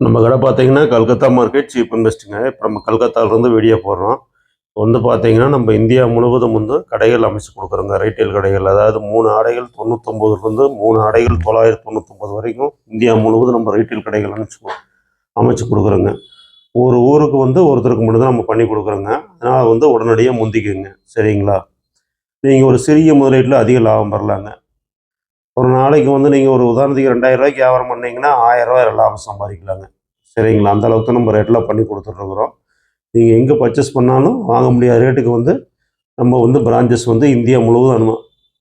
நம்ம கடை பார்த்தீங்கன்னா கல்கத்தா மார்க்கெட் சீப் அண்ட் இப்போ நம்ம கல்கத்தாவிலேருந்து வீடியோ போடுறோம் வந்து பார்த்தீங்கன்னா நம்ம இந்தியா முழுவதும் வந்து கடைகள் அமைச்சு கொடுக்குறோங்க. ரீட்டைல் கடைகள் அதாவது மூணு ஆடைகள் தொண்ணூத்தொம்பதுலேருந்து மூணு ஆடைகள் தொள்ளாயிரத்தி தொண்ணூத்தொம்பது வரைக்கும் இந்தியா முழுவதும் நம்ம ரீட்டைல் கடைகள் அமைச்சு அமைச்சு கொடுக்குறோங்க. ஒரு ஊருக்கு வந்து ஒருத்தருக்கு மட்டும்தான் நம்ம பண்ணி கொடுக்குறோங்க. அதனால் வந்து உடனடியாக முந்திக்குங்க. சரிங்களா? நீங்கள் ஒரு சிறிய முதலீட்டில் அதிக லாபம் பெறலாங்க. ஒரு நாளைக்கு வந்து நீங்கள் ஒரு உதாரணத்துக்கு ரெண்டாயிரம் ரூபாய்க்கு வியாபாரம் பண்ணீங்கன்னா ஆயிரம் ரூபாய் லாபம் சம்பாதிக்கலாங்க. சரிங்களா? அந்த அளவுக்கு நம்ம ரேட்டில் பண்ணி கொடுத்துட்ருக்குறோம். நீங்கள் எங்கே பர்ச்சேஸ் பண்ணாலும் வாங்க முடியாத ரேட்டுக்கு வந்து நம்ம வந்து பிரான்ச்சஸ் வந்து இந்தியா முழுவதும் அனு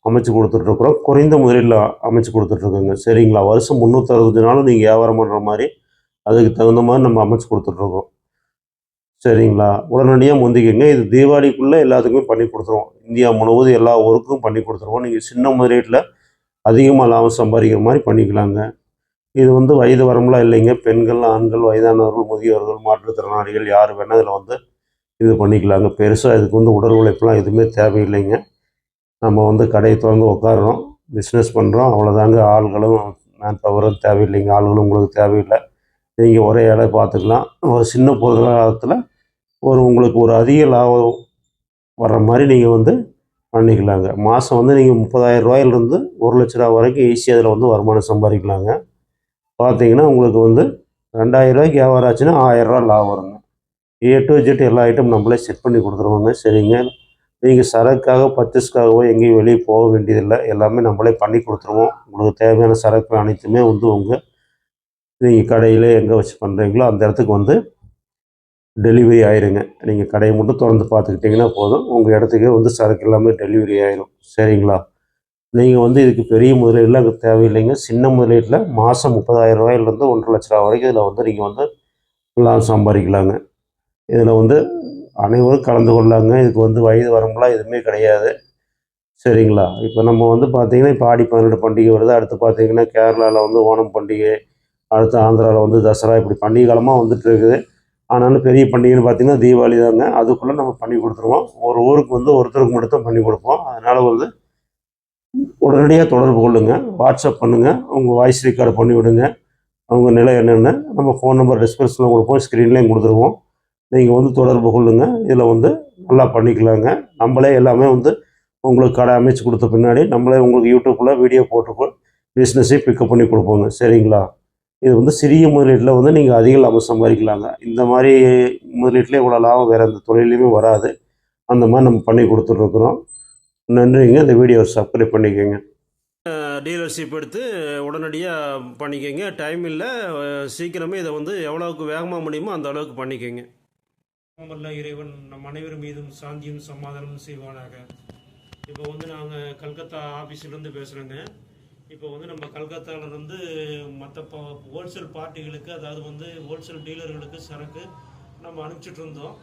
அமைச்சு கொடுத்துட்ருக்குறோம். குறைந்த முதலீட்டில் அமைச்சு கொடுத்துட்ருக்கோங்க. சரிங்களா? வருஷம் முந்நூற்றறுபது நாளும் நீங்கள் வியாபாரம் பண்ணுற மாதிரி அதுக்கு தகுந்த மாதிரி நம்ம அமைச்சு கொடுத்துட்ருக்கோம். சரிங்களா? உடனடியாக முந்திக்கங்க. இது தீபாவளிக்குள்ளே எல்லாத்துக்குமே பண்ணி கொடுத்துருவோம். இந்தியா முழுவதும் எல்லா ஊருக்கும் பண்ணி கொடுத்துருவோம். நீங்கள் சின்ன முதலீட்டில் அதிகமாக லாபம் சம்பாதிக்கிற மாதிரி பண்ணிக்கலாங்க. இது வந்து வயது வரம்புலாம் இல்லைங்க. பெண்கள் ஆண்கள் வயதானவர்கள் முதியோர்கள் மாற்றுத்திறனாளிகள் யார் வேணால் இதில் வந்து இது பண்ணிக்கலாங்க. பெருசாக இதுக்கு வந்து உடல் உழைப்புலாம் எதுவுமே தேவையில்லைங்க. நம்ம வந்து கடையை திறந்து உட்காடுறோம் பிஸ்னஸ் பண்ணுறோம் அவ்வளோதாங்க. ஆள்களும் மேன் பவரும் தேவையில்லைங்க. ஆள்களும் உங்களுக்கு தேவையில்லை. நீங்கள் ஒரே இலை பார்த்துக்கலாம். ஒரு சின்ன பொருளாதாரத்தில் ஒரு உங்களுக்கு ஒரு அதிக லாபம் வர்ற மாதிரி நீங்கள் வந்து பண்ணிக்கலாங்க. மாதம் வந்து நீங்கள் முப்பதாயிரம் ரூபாயிலிருந்து ஒரு லட்ச ரூபா வரைக்கும் ஈஸியாக அதில் வந்து வருமானம் சம்பாதிக்கலாங்க. பார்த்தீங்கன்னா உங்களுக்கு வந்து ரெண்டாயிரம் ரூபாய்க்கு வியாபாரம் ஆச்சுன்னா ஆயிரரூவா லாபம் வருங்க. ஏ டு ஜெட் எல்லா ஐட்டம் நம்மளே செட் பண்ணி கொடுத்துருவோங்க. சரிங்க? நீங்கள் சரக்காக பர்ச்சேஸ்க்காகவோ எங்கேயும் வெளியே போக வேண்டியதில்லை. எல்லாமே நம்மளே பண்ணி கொடுத்துருவோம். உங்களுக்கு தேவையான சரக்கு அனைத்துமே வந்து உங்கள் நீங்கள் கடையில் எங்கே வச்சு பண்ணுறீங்களோ அந்த இடத்துக்கு வந்து டெலிவரி ஆயிருங்க. நீங்கள் கடையை மட்டும் திறந்து பார்த்துக்கிட்டிங்கன்னா போதும். உங்கள் இடத்துக்கே வந்து சரக்கு எல்லாமே டெலிவரி ஆயிரும். சரிங்களா? நீங்கள் வந்து இதுக்கு பெரிய முதலீடுலாம் அங்கே தேவையில்லைங்க. சின்ன முதலீட்டில் மாதம் முப்பதாயிரம் ரூபாயிலேருந்து ஒன்றரை லட்ச ரூபா வரைக்கும் இதில் வந்து நீங்கள் வந்து லாபம் சம்பாதிக்கலாங்க. இதில் வந்து அனைவரும் கலந்து கொள்ளாங்க இதுக்கு வந்து வயது வரம்புலாம் எதுவுமே கிடையாது. சரிங்களா? இப்போ நம்ம வந்து பார்த்தீங்கன்னா இப்போ ஆடி பதினெட்டு பண்டிகை வருது. அடுத்து பார்த்தீங்கன்னா கேரளாவில் வந்து ஓணம் பண்டிகை அடுத்து ஆந்திராவில் வந்து தசரா இப்படி பண்டிகை காலமாக வந்துட்டு இருக்குது. ஆனாலும் பெரிய பண்டிகைன்னு பார்த்தீங்கன்னா தீபாவளி தாங்க அதுக்குள்ளே நம்ம பண்ணி கொடுத்துருவோம். ஒரு ஊருக்கு வந்து ஒருத்தருக்கு மட்டும் பண்ணி கொடுப்போம். அதனால் வந்து உடனடியாக தொடர்பு கொள்ளுங்க. வாட்ஸ்அப் பண்ணுங்கள் உங்கள் வாய்ஸ் ரெக்கார்டு பண்ணி விடுங்க. அவங்க நிலை என்னென்னு நம்ம ஃபோன் நம்பர் டிஸ்கிரிப்ஷனில் கொடுப்போம். ஸ்க்ரீன்லேயும் கொடுத்துருவோம். நீங்கள் வந்து தொடர்பு கொள்ளுங்க. இதில் வந்து நல்லா பண்ணிக்கலாங்க. நம்மளே எல்லாமே வந்து உங்களுக்கு கடை அமைச்சு கொடுத்த பின்னாடி நம்மளே உங்களுக்கு யூடியூப்பில் வீடியோ போட்டு பிஸ்னஸையும் பிக்கப் பண்ணி கொடுப்போங்க. சரிங்களா? இது வந்து சிறிய முதலீட்டில் வந்து நீங்கள் அதிக லாபம் சம்பாதிக்கலாங்க. இந்த மாதிரி முதலீட்டில் இவ்வளோ லாபம் வேறு எந்த தொழிலையுமே வராது. அந்த மாதிரி நம்ம பண்ணி கொடுத்துட்ருக்குறோம். நன்றிங்க. இந்த வீடியோ சப்ஸ்கிரைப் பண்ணிக்கோங்க. டீலர்ஷிப் எடுத்து உடனடியாக பண்ணிக்கோங்க. டைம் இல்லை. சீக்கிரமே இதை வந்து எவ்வளவுக்கு வேகமாக முடியுமோ அந்த அளவுக்கு பண்ணிக்கோங்க. வல்ல இறைவன் நம் அனைவர் மீதும் சாந்தியும் சமாதானமும் செய்வானாக. இப்போ வந்து நாங்கள் கல்கத்தா ஆஃபீஸ்லேருந்து பேசுகிறோங்க இப்போ வந்து நம்ம கல்கத்தாவிலேருந்து மற்ற ஹோல்சேல் பார்ட்டிகளுக்கு அதாவது வந்து ஹோல்சேல் டீலர்களுக்கு சரக்கு நம்ம அனுப்பிச்சிட்டு இருந்தோம்.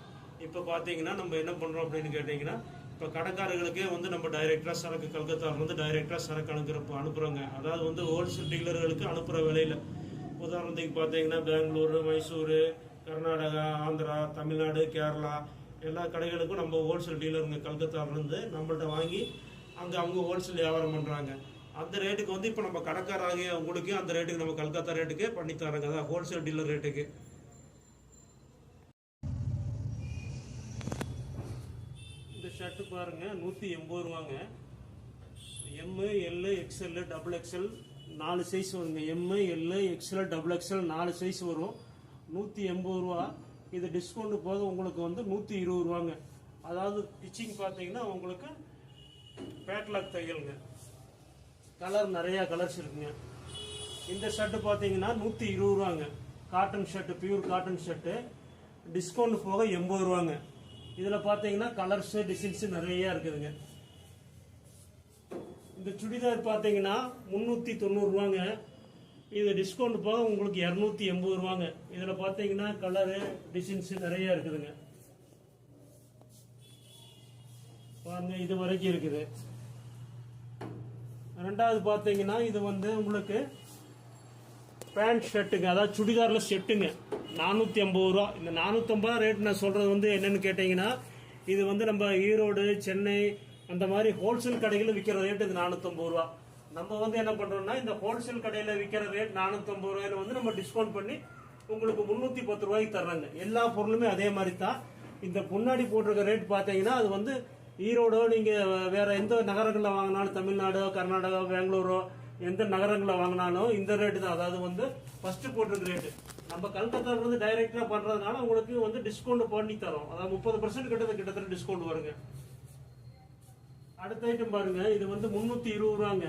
இப்போ பார்த்தீங்கன்னா நம்ம என்ன பண்ணுறோம் அப்படின்னு கேட்டிங்கன்னா இப்போ கடைக்காரர்களுக்கே வந்து நம்ம டைரெக்டாக சரக்கு கல்கத்தாவிலேருந்து டைரெக்டாக சரக்கு அனுப்புகிறப்ப அனுப்புகிறோங்க அதாவது வந்து ஹோல்சேல் டீலர்களுக்கு அனுப்புகிற விலையில். உதாரணத்துக்கு பார்த்தீங்கன்னா பெங்களூரு மைசூர் கர்நாடகா ஆந்திரா தமிழ்நாடு கேரளா எல்லா கடைகளுக்கும் நம்ம ஹோல்சேல் டீலருங்க கல்கத்தாவிலேருந்து நம்மள்ட்ட வாங்கி அங்கே அவங்க ஹோல்சேல் வியாபாரம் பண்ணுறாங்க அந்த ரேட்டுக்கு வந்து இப்போ நம்ம கடைக்காராகிய உங்களுக்கு அந்த ரேட்டுக்கு நம்ம கல்கத்தா ரேட்டுக்கு பண்ணி தரோங்க அதான் ஹோல்சேல் டீலர் ரேட்டுக்கு இந்த ஷர்ட்டு பாருங்க நூற்றி எண்பது ரூபாங்க. M L XL double XL நாலு சைஸ் வருங்க. M L XL double XL நாலு சைஸ் வரும். நூற்றி எண்பது ரூபா. இது டிஸ்கவுண்ட் போக உங்களுக்கு வந்து நூற்றி இருபது ரூபாங்க. அதாவது ஸ்டிச்சிங் பார்த்தீங்கன்னா உங்களுக்கு பேட்லாக் தையலுங்க. கலர் நிறையா கலர்ஸ் இருக்குங்க. இந்த ஷர்ட்டு பார்த்தீங்கன்னா நூற்றி இருபது ரூபாங்க. Cotton shirt pure cotton shirt discount போக எண்பது ரூபாங்க. இதில் பார்த்தீங்கன்னா கலர்ஸு டிசைன்ஸு நிறையா இருக்குதுங்க. இந்த சுடிதார் பார்த்தீங்கன்னா முந்நூற்றி தொண்ணூறுரூவாங்க இது டிஸ்கவுண்ட் போக உங்களுக்கு இரநூத்தி எண்பது ரூபாங்க. இதில் பார்த்தீங்கன்னா கலரு டிசைன்ஸு நிறையா இருக்குதுங்க. பாருங்க இது வரைக்கும் இருக்குது. ரெண்டாவது பார்த்தீங்கன்னா இது வந்து உங்களுக்கு பேண்ட் ஷர்ட்டுங்க அதாவது சுடிதாரில் செட்டுங்க நானூற்றி ஐம்பது ரூபா. இந்த நானூற்றம்பது ரூபா ரேட் நான் சொல்கிறது வந்து என்னென்னு கேட்டிங்கன்னா இது வந்து நம்ம ஈரோடு சென்னை அந்த மாதிரி ஹோல்சேல் கடைகளில் விற்கிற ரேட் இது நானூற்றம்பது ரூபா. நம்ம வந்து என்ன பண்ணுறோம்னா இந்த ஹோல்சேல் கடையில் விற்கிற ரேட் நானூற்றம்பது ரூபாயில வந்து நம்ம டிஸ்கவுண்ட் பண்ணி உங்களுக்கு முந்நூற்றி பத்து ரூபாய்க்கு தர்றாங்க. எல்லா பொருளுமே அதே மாதிரி தான். இந்த முன்னாடி போட்டிருக்க ரேட் பார்த்தீங்கன்னா அது வந்து ஈரோடோ நீங்கள் வேற எந்த நகரங்களில் வாங்கினாலும் தமிழ்நாடோ கர்நாடகா பெங்களூரோ எந்த நகரங்களில் வாங்கினாலும் இந்த ரேட்டு தான். அதாவது வந்து ஃபர்ஸ்ட் போட்டிருக்க ரேட்டு நம்ம கல்கத்தால இருந்து டைரக்டா பண்றதுனால உங்களுக்கு வந்து டிஸ்கவுண்ட் பண்ணி தரோம். அதாவது முப்பது பர்சன்ட் கிட்ட கிட்டத்தட்ட டிஸ்கவுண்ட் வருங்க. அடுத்த ஐட்டம் பாருங்க. இது வந்து முன்னூத்தி இருபது ரூபாங்க.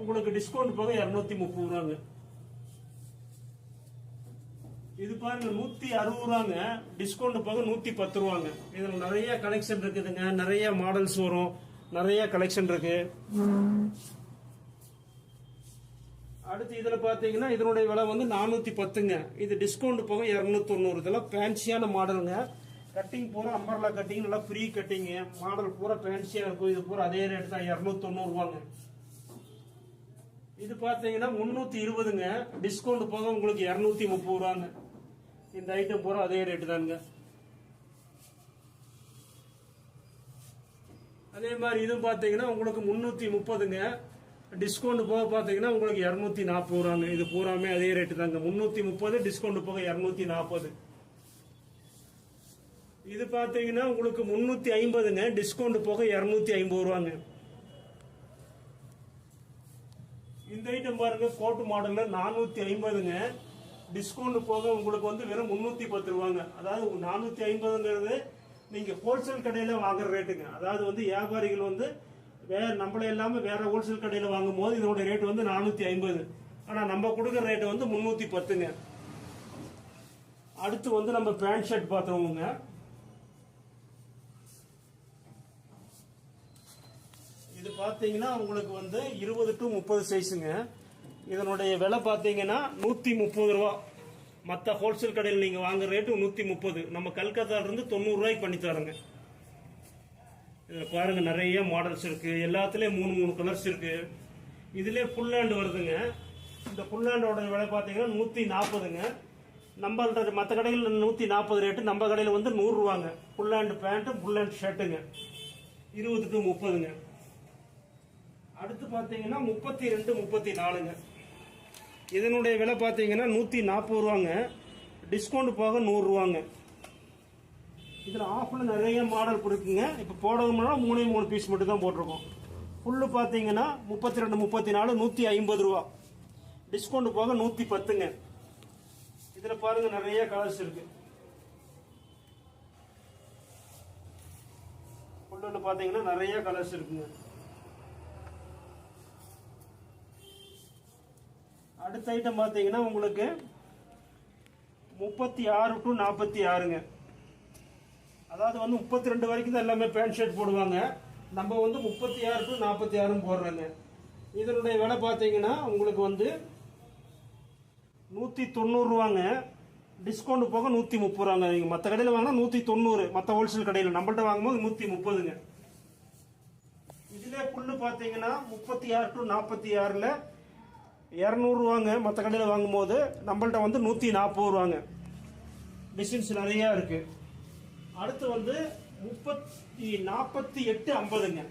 உங்களுக்கு டிஸ்கவுண்ட் போக இரநூத்தி முப்பது ரூபாங்க. இது பாருங்க நூத்தி அறுபது ரூபாங்க டிஸ்கவுண்ட் போக நூத்தி பத்து ரூபாங்க இதுல நிறைய கலெக்ஷன் இருக்குதுங்க. நிறைய மாடல்ஸ் வரும். நிறைய கலெக்ஷன் இருக்கு. அடுத்து இதுல பாத்தீங்கன்னா இதனுடைய விலை வந்து நானூத்தி பத்துங்க. இது டிஸ்கவுண்ட் போக இருநூத்தி தொண்ணூறு இதெல்லாம் ஃபேன்சியான மாடலுங்க கட்டிங் பூரா அம்பர்லா கட்டிங் நல்லா ஃப்ரீ கட்டிங் மாடல் பூரா ஃபேன்சியா இருக்கும். இது பூரா அதே ரேட் தான். இருநூத்தி தொண்ணூறு ரூபாங்க இது பாத்தீங்கன்னா முன்னூத்தி இருபதுங்க. டிஸ்கவுண்ட் போக உங்களுக்கு இருநூத்தி முப்பது ரூபாங்க இந்த ஐட்டம் பூரா அதே ரேட்டு தானுங்க. அதே மாதிரி இது பார்த்தீங்கன்னா உங்களுக்கு முந்நூற்றி முப்பதுங்க. டிஸ்கவுண்ட் போக பார்த்தீங்கன்னா உங்களுக்கு இரநூத்தி நாற்பது ரூபாங்க இது பூராமே அதே ரேட்டு தாங்க. முந்நூற்றி முப்பது டிஸ்கவுண்ட் போக இரநூத்தி நாற்பது இது பார்த்தீங்கன்னா உங்களுக்கு முந்நூற்றி ஐம்பதுங்க. டிஸ்கவுண்ட் போக இரநூத்தி ஐம்பது ரூபாங்க இந்த ஐட்டம் பாருங்க கோட்டு மாடலில் நானூற்றி ஐம்பதுங்க. டிஸ்கவுண்ட் போக உங்களுக்கு வந்து வெறும் முன்னூத்தி பத்து ரூபாங்க. அதாவது நானூத்தி ஐம்பதுங்கிறது நீங்க ஹோல்சேல் கடையில வாங்குற ரேட்டுங்க அதாவது வந்து வியாபாரிகள் வந்து வேற நம்மள இல்லாம வேற ஹோல்சேல் கடையில வாங்கும் போது இதோட ரேட் வந்து நானூத்தி ஐம்பது. ஆனா நம்ம கொடுக்குற ரேட் வந்து முன்னூத்தி பத்துங்க. அடுத்து வந்து நம்ம பேண்ட் ஷர்ட் பார்த்தோமுங்க இது பாத்தீங்கன்னா உங்களுக்கு வந்து இருபது டு முப்பது சைஸுங்க இதனுடைய விலை பார்த்தீங்கன்னா நூத்தி முப்பது ரூபா. மற்ற ஹோல்சேல் கடையில் நீங்க வாங்குற ரேட்டு நூத்தி முப்பது. நம்ம கல்கத்தால இருந்து தொண்ணூறு ரூபாய்க்கு பண்ணி தரோங்க இதுல பாருங்க நிறைய மாடல்ஸ் இருக்கு. எல்லாத்துலேயும் மூணு மூணு கலர்ஸ் இருக்கு. இதுலயே ஃபுல் ஹேண்ட் வருதுங்க. இந்த ஃபுல் விலை பார்த்தீங்கன்னா நூத்தி நாற்பதுங்க நம்மள்ட்ட மற்ற கடையில் நூத்தி நாற்பது ரேட்டு நம்ம கடையில் வந்து நூறுரூவாங்க புல்லாண்டு ஃபுல் ஹேண்ட் ஹேண்ட் ஷர்ட்டுங்க இருபது டு முப்பதுங்க. அடுத்து பார்த்தீங்கன்னா முப்பத்தி ரெண்டு முப்பத்தி நாலுங்க. இதனுடைய விலை பார்த்தீங்கன்னா நூற்றி நாற்பது ரூபாங்க. டிஸ்கவுண்ட் போக நூறுரூவாங்க இதில் ஆஃபரில் நிறைய மாடல் கொடுக்குங்க. இப்போ போடுறது மூணே மூணு பீஸ் மட்டும் தான் போட்டிருக்கோம். ஃபுல்லு பார்த்தீங்கன்னா முப்பத்தி ரெண்டு முப்பத்தி நாலு நூற்றி ஐம்பது ரூபா. டிஸ்கவுண்ட் போக நூற்றி பத்துங்க. இதில் பாருங்கள் நிறைய கலர்ஸ் இருக்கு. ஃபுல்லுல பார்த்தீங்கன்னா நிறைய கலர்ஸ் இருக்குங்க. அடுத்த ஐட்டம் பார்த்தீங்கன்னா உங்களுக்கு முப்பத்தி ஆறு டு நாற்பத்தி ஆறுங்க. அதாவது வந்து முப்பத்தி ரெண்டு வரைக்கும் தான் எல்லாமே பேண்ட் ஷர்ட் போடுவாங்க. நம்ம வந்து முப்பத்தி ஆறு டு நாற்பத்தி ஆறும் போடுறோங்க. இதனுடைய விலை பார்த்தீங்கன்னா உங்களுக்கு வந்து நூற்றி தொண்ணூறுரூவாங்க டிஸ்கவுண்ட் போக நூற்றி முப்பது ரூபாங்க. நீங்கள் மற்ற கடையில் வாங்கினா நூற்றி தொண்ணூறு. மற்ற ஹோல்சேல் கடையில் நம்மள்ட்ட வாங்கும்போது நூற்றி முப்பதுங்க. இதிலே புல்லு பார்த்தீங்கன்னா முப்பத்தி ஆறு டு நாற்பத்தி ஆறில் இரநூறுவாங்க மற்ற கடையில் வாங்கும்போது நம்மள்ட்ட வந்து நூற்றி நாற்பது ரூபாங்க. டிசைன்ஸ் நிறையா இருக்குது அடுத்து வந்து முப்பத்தி நாற்பத்தி எட்டு ஐம்பதுங்க.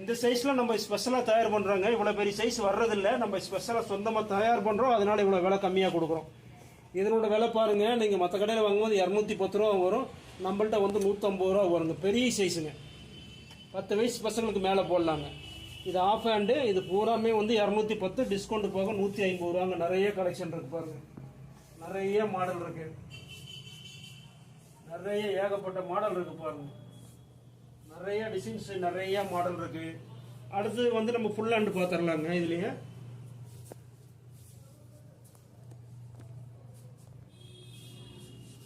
இந்த சைஸில் நம்ம ஸ்பெஷலாக தயார் பண்ணுறோங்க இவ்வளோ பெரிய சைஸ் வர்றதில்ல. நம்ம ஸ்பெஷலாக சொந்தமாக தயார் பண்ணுறோம் அதனால இவ்வளோ விலை கம்மியாக கொடுக்குறோம். இதனோட விலை பாருங்கள் நீங்கள் மற்ற கடையில் வாங்கும்போது இரநூத்தி பத்து ரூபா வரும். நம்மள்ட்ட வந்து நூற்றம்பது ரூபா வருங்க பெரிய சைஸுங்க பத்து வயசு பசங்களுக்கு மேலே போடலாங்க. இது ஆஃப் ஹேண்டு இது பூராமே வந்து இரநூத்தி பத்து டிஸ்கவுண்ட் போக நூற்றி ஐம்பது ரூபாங்க. நிறைய கலெக்ஷன் இருக்கு பாருங்க. நிறைய மாடல் இருக்கு. நிறைய ஏகப்பட்ட மாடல் இருக்கு பாருங்க. நிறைய டிசைன்ஸ் நிறைய மாடல் இருக்கு. அடுத்து வந்து நம்ம ஃபுல் ஹேண்ட் பார்த்துடலாங்க இதுலேயே.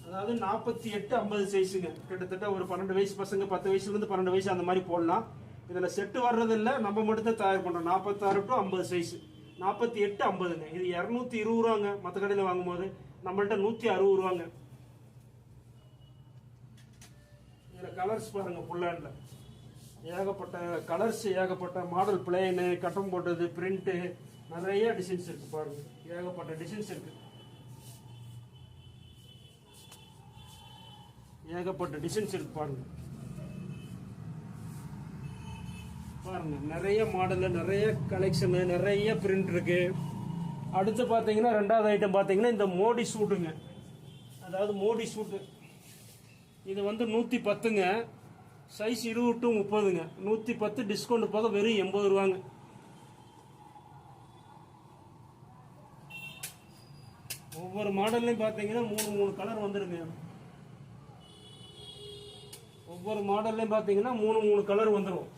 அதாவது நாற்பத்தி எட்டு ஐம்பது சைஸுங்க கிட்டத்தட்ட ஒரு பன்னெண்டு வயசு பசங்க பத்து வயசுலேருந்து பன்னெண்டு வயசு அந்த மாதிரி போடலாம். இதில் செட்டு வர்றது நம்ம மட்டும்தான் தயார் பண்ணுறோம் நாற்பத்தாறு டு ஐம்பது சைஸ் நாற்பத்தி எட்டு ஐம்பதுங்க. இது இரநூத்தி இருபது ரூபாங்க. மற்ற கடையில் வாங்கும்போது நம்மள்ட்ட நூற்றி அறுபது ரூபாங்க. இதில் கலர்ஸ் பாருங்கள் ஃபுல்லாண்ட்ல ஏகப்பட்ட கலர்ஸ் ஏகப்பட்ட மாடல் பிளேனு கட்டம் போட்டது பிரிண்ட்டு நிறைய டிசைன்ஸ் இருக்குது பாருங்கள் ஏகப்பட்ட டிசைன்ஸ் இருக்குது ஏகப்பட்ட டிசைன்ஸ் இருக்குது பாருங்கள் பாருங்க நிறைய மாடல் நிறைய கலெக்ஷன் நிறைய பிரிண்ட் இருக்கு. அடுத்து பார்த்தீங்கன்னா ரெண்டாவது ஐட்டம் பார்த்தீங்கன்னா இந்த மோடி சூட்டுங்க. அதாவது மோடி சூட்டு. இது வந்து நூற்றி பத்துங்க. சைஸ் இருபது டு முப்பதுங்க. நூற்றி பத்து டிஸ்கவுண்ட் போக வெறும் எண்பது ரூபாங்க. ஒவ்வொரு மாடல்லையும் பார்த்தீங்கன்னா மூணு மூணு கலர் வந்துருங்க. ஒவ்வொரு மாடல்லையும் பார்த்தீங்கன்னா மூணு மூணு கலர் வந்துடும்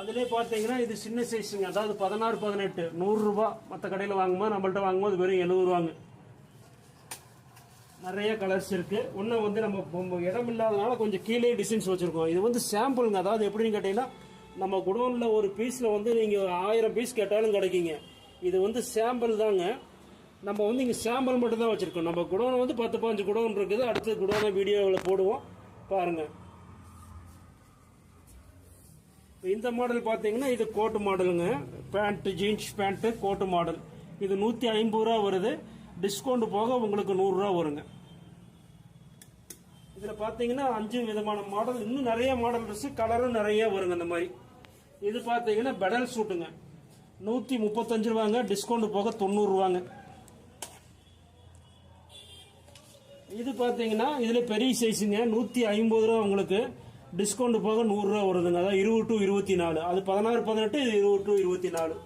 அதிலே பார்த்தீங்கன்னா இது சின்ன சைஸுங்க அதாவது பதினாறு பதினெட்டு. நூறுரூபா மற்ற கடையில் வாங்கும்போது நம்மள்ட்ட வாங்கும்போது வெறும் எழுபது ரூபாங்க. நிறைய கலர்ஸ் இருக்குது ஒன்று வந்து நம்ம இடம் இல்லாதனால கொஞ்சம் கீழே டிசைன்ஸ் வச்சுருக்கோம். இது வந்து சாம்பிளுங்க அதாவது எப்படின்னு கேட்டிங்கன்னா நம்ம குடோனில் ஒரு பீஸில் வந்து நீங்கள் ஆயிரம் பீஸ் கேட்டாலும் கிடைக்குங்க. இது வந்து சாம்பிள் தாங்க. நம்ம வந்து இங்கே சாம்பிள் மட்டும் தான் வச்சுருக்கோம். நம்ம குடோன் வந்து பத்து பாஞ்சு குடோன் இருக்குது. அடுத்து குடோனை வீடியோவில் போடுவோம். பாருங்கள் இந்த மாடல் பார்த்தீங்கன்னா இது கோட்டு மாடலுங்க pant jeans pant coat model இது நூற்றி ஐம்பது ரூபா வருது. டிஸ்கவுண்ட் போக உங்களுக்கு நூறுரூவா வருங்க. இதில் பார்த்தீங்கன்னா அஞ்சு விதமான மாடல் இன்னும் நிறைய மாடல் இருக்கு கலரும் நிறைய வருங்க இந்த மாதிரி. இது பார்த்தீங்கன்னா பெடல் சூட்டுங்க நூற்றி முப்பத்தஞ்சு ரூபாங்க. டிஸ்கவுண்ட் போக தொண்ணூறுரூவாங்க இது பார்த்தீங்கன்னா இதில் பெரிய சைஸுங்க நூற்றி ஐம்பது ரூபா உங்களுக்கு. டிஸ்கவுண்ட் போக நூறுரூவா வருதுங்க. அதான் இருபது டு இருபத்தி நாலு அது பதினாறு பதினெட்டு இது இருபது டு இருபத்தி நாலு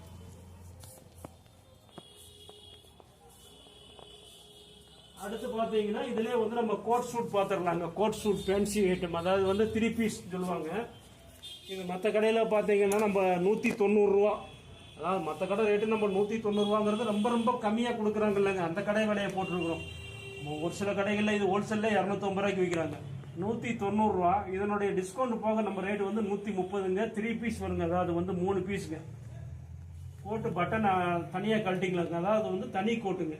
அடுத்து பார்த்தீங்கன்னா இதுலேயே வந்து நம்ம கோட் சூட் பார்த்துடலாங்க. கோட் சூட் ஃபேன்சி ஐட்டம் அதாவது வந்து த்ரீ பீஸ் சொல்லுவாங்க. இது மற்ற கடையில் பார்த்தீங்கன்னா நம்ம நூற்றி தொண்ணூறுரூவா அதாவது மற்ற கடை ரேட்டு நம்ம நூற்றி தொண்ணூறுரூவாங்கிறது ரொம்ப ரொம்ப கம்மியாக கொடுக்குறாங்க இல்லைங்க. அந்த கடை விலையை போட்டிருக்கிறோம். ஒரு சில கடைகளில் இது ஹோல்சேலில் இரநூத்தம்பது ரூபாய்க்கு விற்கிறாங்க. நூற்றி தொண்ணூறுரூவா இதனுடைய டிஸ்கவுண்ட் போக நம்ம ரேட் வந்து நூற்றி முப்பதுங்க. த்ரீ பீஸ் வருங்க. அதாவது வந்து மூணு பீஸுங்க கோட்டு பட்டன் தனியாக கழட்டிங்களாங்க அதாவது வந்து தனி கோட்டுங்க.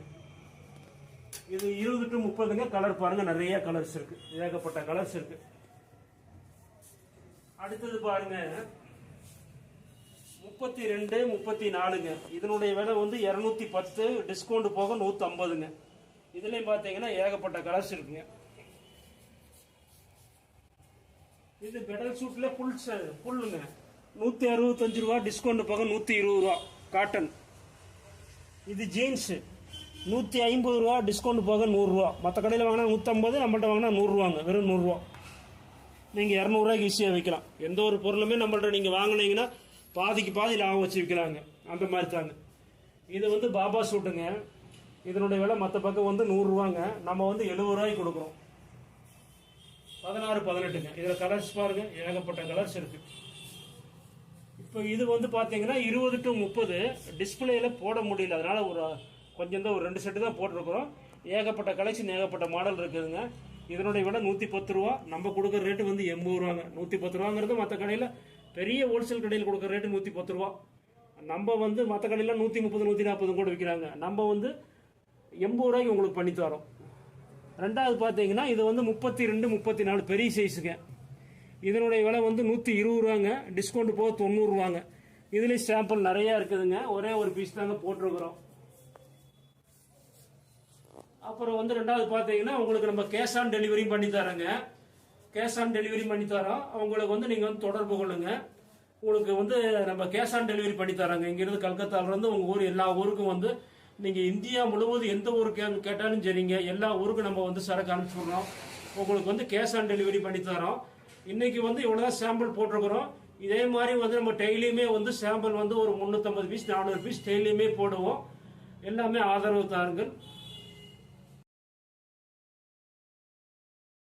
இது இருபது டு முப்பதுங்க. கலர் பாருங்க. நிறைய கலர்ஸ் இருக்கு. ஏகப்பட்ட கலர்ஸ் இருக்கு. அடுத்தது பாருங்க. முப்பத்தி ரெண்டு முப்பத்தி நாலுங்க. இதனுடைய விலை வந்து இரநூத்தி பத்து. டிஸ்கவுண்ட் போக நூற்றி ஐம்பதுங்க இதுலேயும் பார்த்தீங்கன்னா ஏகப்பட்ட கலர்ஸ் இருக்குங்க. இது பெடல் சூட்ல ஃபுல் ஃபுல்லுங்க நூற்றி அறுபத்தஞ்சு ரூபா டிஸ்கவுண்ட் போக நூற்றி இருபது ரூபா. காட்டன் இது ஜீன்ஸு நூற்றி ஐம்பது ரூபா டிஸ்கவுண்ட் போக நூறுரூவா மற்ற கடையில் வாங்கினா நூற்றம்பது நம்மள்ட்ட வாங்கினா நூறுரூவாங்க வெறும் நூறுரூவா நீங்கள் இரநூறுவாய்க்கு ஈஸியாக விற்கலாம் எந்த ஒரு பொருளுமே நம்மள்ட்ட நீங்கள் வாங்கினீங்கன்னா பாதிக்கு பாதி லாபம் வச்சு விற்கலாங்க அந்த மாதிரி தாங்க. இது வந்து பாபா சூட்டுங்க. இதனுடைய விலை மற்ற பக்கம் வந்து நூறுரூவாங்க நம்ம வந்து எழுபது ரூபாய்க்கு கொடுக்குறோம். பதினாறு பதினெட்டுங்க. இதில் கலர்ஸ் பாருங்க. ஏகப்பட்ட கலர்ஸ் இருக்கு. இப்போ இது வந்து பார்த்தீங்கன்னா இருபது டு முப்பது டிஸ்பிளேல போட முடியல. அதனால ஒரு கொஞ்சம் தான் ஒரு ரெண்டு செட்டு தான் போட்டிருக்கிறோம். ஏகப்பட்ட கலெக்ஷன் ஏகப்பட்ட மாடல் இருக்குதுங்க. இதனுடைய விலை நூற்றி பத்து ரூபா. நம்ம கொடுக்குற ரேட்டு வந்து எண்பது ரூபாங்க. நூற்றி பத்து ரூபாங்கிறது மற்ற கடையில் பெரிய ஹோல்சேல் கடையில் கொடுக்குற ரேட்டு நூற்றி பத்து ரூபா. நம்ம வந்து மற்ற கடையில் நூற்றி முப்பது நூற்றி நாற்பது கூட விற்கிறாங்க நம்ம வந்து எண்பது ரூபாய்க்கு உங்களுக்கு பண்ணி தரோம் ரெண்டாவது பார்த்தீங்கன்னா இது வந்து முப்பத்தி ரெண்டு முப்பத்தி நாலு பெரிய சைஸுங்க இதனுடைய விலை வந்து நூற்றி இருபது ரூபாங்க. டிஸ்கவுண்ட் போக தொண்ணூறுரூவாங்க இதுலேயும் சாம்பிள் நிறையா இருக்குதுங்க. ஒரே ஒரு பீஸ் தாங்க போட்டிருக்கிறோம். அப்புறம் வந்து ரெண்டாவது பார்த்தீங்கன்னா உங்களுக்கு நம்ம கேஷ் ஆன் டெலிவரியும் பண்ணி தரோங்க. கேஷ் ஆன் டெலிவரி பண்ணி தரோம். வந்து நீங்கள் வந்து தொடர்பு கொள்ளுங்க. உங்களுக்கு வந்து நம்ம கேஷ் ஆன் டெலிவரி பண்ணி தரோங்க. இங்கிருந்து கல்கத்தாவிலேருந்து உங்கள் ஊர் எல்லா ஊருக்கும் வந்து நீங்கள் இந்தியா முழுவதும் எந்த ஊர் கே கேட்டாலும் சரிங்க. எல்லா ஊருக்கும் நம்ம வந்து சரக்கு அனுப்பிச்சுடுறோம். உங்களுக்கு வந்து கேஷ் ஆன் டெலிவரி பண்ணி தரோம் இன்னைக்கு வந்து இவ்வளோதான் சாம்பிள் போட்டிருக்கிறோம். இதே மாதிரி வந்து நம்ம டெய்லியுமே வந்து சாம்பிள் வந்து ஒரு முந்நூற்றம்பது பீஸ் நானூறு பீஸ் டெய்லியுமே போடுவோம். எல்லாமே ஆதரவு தாருங்கள்.